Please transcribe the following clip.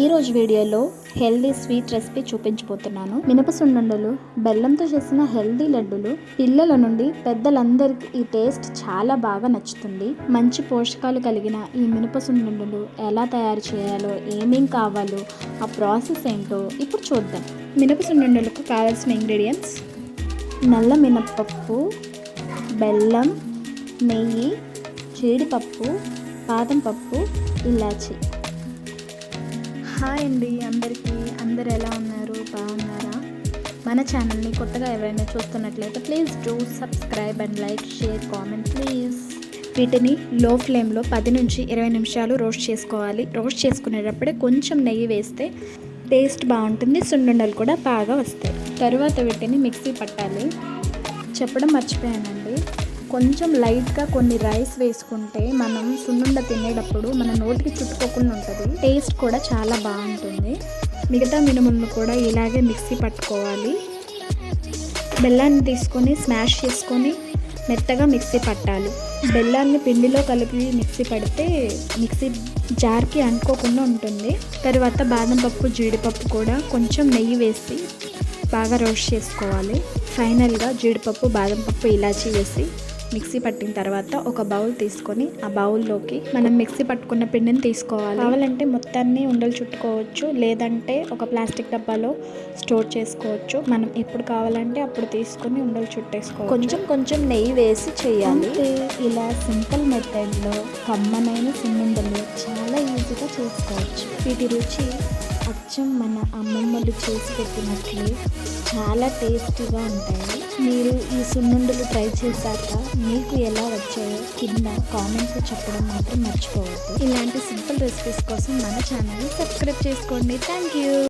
ఈరోజు వీడియోలో healthy sweet recipe చూపించబోతున్నాను. మినపసుండుండలు బెల్లంతో చేసిన హెల్దీ లడ్డులు పిల్లల నుండి పెద్దలందరికీ ఈ టేస్ట్ చాలా బాగా నచ్చుతుంది. మంచి పోషకాలు కలిగిన ఈ మినపసుండుండలు ఎలా తయారు చేయాలో ఏమేం కావాలో ఆ ప్రాసెస్ ఏంటో ఇప్పుడు చూద్దాం. మినపసుండుండలకు కావాల్సిన ఇంగ్రీడియంట్స్ నల్ల మినపప్పు బెల్లం నెయ్యి జీడిపప్పు బాదం పప్పు ఇలాచి. హాయ్ అండి అందరికీ. అందరు ఎలా ఉన్నారు? బాగున్నారా? మన ఛానల్ని కొత్తగా ఎవరైనా చూస్తున్నట్లయితే please do subscribe and like share comment please. వీటిని లో ఫ్లేమ్లో పది నుంచి ఇరవై నిమిషాలు రోస్ట్ చేసుకోవాలి. రోస్ట్ చేసుకునేటప్పుడే కొంచెం నెయ్యి వేస్తే టేస్ట్ బాగుంటుంది సున్నుండలు కూడా బాగా వస్తాయి. తరువాత వీటిని మిక్సీ పట్టాలి. చెప్పడం మర్చిపోయానండి. కొంచెం లైట్గా కొన్ని రైస్ వేసుకుంటే మనం సున్నుండ తినేటప్పుడు మన నోటికి చుట్టుకోకుండా ఉంటుంది. టేస్ట్ కూడా చాలా బాగుంటుంది. మిగతా మినుములను కూడా ఇలాగే మిక్సీ పట్టుకోవాలి. బెల్లాన్ని తీసుకొని స్మాష్ చేసుకొని మెత్తగా మిక్సీ పట్టాలి. బెల్లాన్ని పిండిలో కలిపి మిక్సీ పడితే మిక్సీ జార్కి అంటుకోకుండా ఉంటుంది. తర్వాత బాదం పప్పు జీడిపప్పు కూడా కొంచెం నెయ్యి వేసి బాగా రోస్ట్ చేసుకోవాలి. ఫైనల్గా జీడిపప్పు బాదం పప్పు ఇలాచీ వేసి మిక్సీ పట్టిన తర్వాత ఒక బౌల్ తీసుకొని ఆ బౌల్లోకి మనం మిక్సీ పట్టుకున్న పిండిని తీసుకోవాలి. కావాలంటే మొత్తాన్ని ఉండలు చుట్టుకోవచ్చు లేదంటే ఒక ప్లాస్టిక్ డబ్బాలో స్టోర్ చేసుకోవచ్చు. మనం ఎప్పుడు కావాలంటే అప్పుడు తీసుకొని ఉండలు చుట్టేసుకోవచ్చు. కొంచెం కొంచెం నెయ్యి వేసి చేయాలి. ఇలా సింపుల్ మెథడ్లో కమ్మనైన సున్నుండలు చాలా ఈజీగా చేసుకోవచ్చు. వీటి రుచి అచ్చం మన అమ్మమ్మలు చేసి పెట్టినట్లే చాలా టేస్టీగా ఉంటాయి. మీరు ఈ సున్నుండలు ట్రై చేశాక మీకు ఎలా వచ్చాయో కింద కామెంట్స్ చెప్పడం మాత్రం మర్చిపోవద్దు. ఇలాంటి సింపుల్ రెసిపీస్ కోసం మన ఛానల్ని సబ్స్క్రైబ్ చేసుకోండి. Thank you